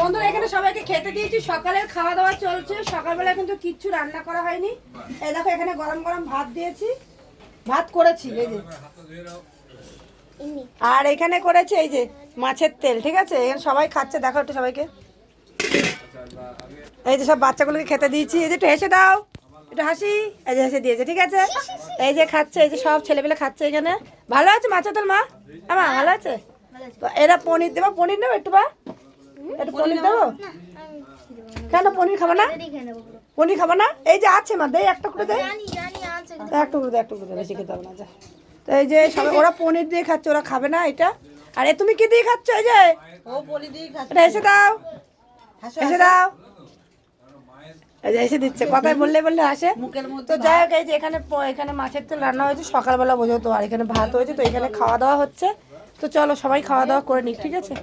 বন্ধুরা এখানে সবাইকে খেতে দিয়েছি। সকালের খাওয়া দাওয়া চলছে। সকালবেলা কিন্তু কিচ্ছু রান্না করা হয়নি। এই দেখো, এখানে গরম গরম ভাত দিয়েছি। ভাত করেছি, এই যে। আর এখানে করেছে এই যে মাছের তেল, ঠিক আছে? এখানে সবাই খাচ্ছে, দেখো একটু সবাইকে। এই যে সব বাচ্চাগুলোকে খেতে দিয়েছি। এই যে একটু হেসে দাও। একটু হাসি। এই যে হেসে দিয়েছে, ঠিক আছে? এই যে খাচ্ছে, এই যে সব ছেলেপেলে খাচ্ছে এখানে। ভালো আছে? মাছের তেল মা? আমা ভালো আছে এরা পনির দেবো পনির নেব একটু বা? একটু পনির দেবো? কেন পনির খাব না? পনির খাব না? এই যে আছে মা দেই একটা করে দেয় একটু করে দে একটু করে দে বেশি খেতে হবে না যা। তো এই যে সবাই ওরা পনির দিয়ে খাচ্ছে ওরা খাবে না এটা। আর তুমি কি দিয়ে খাচ্ছ এই যে? এটা এসে দাও। এসে দাও। এই যে এসে দিচ্ছে কথায় বললে বললে আসে। তো যাই হোক এই যে এখানে এখানে মাছের তেল রান্না হয়েছে সকালবেলা বোঝো তো আর এখানে ভাত হয়েছে তো এখানে খাওয়া দাওয়া হচ্ছে। তো চলো সবাই খাওয়া দাওয়া করে নিক ঠিক আছে?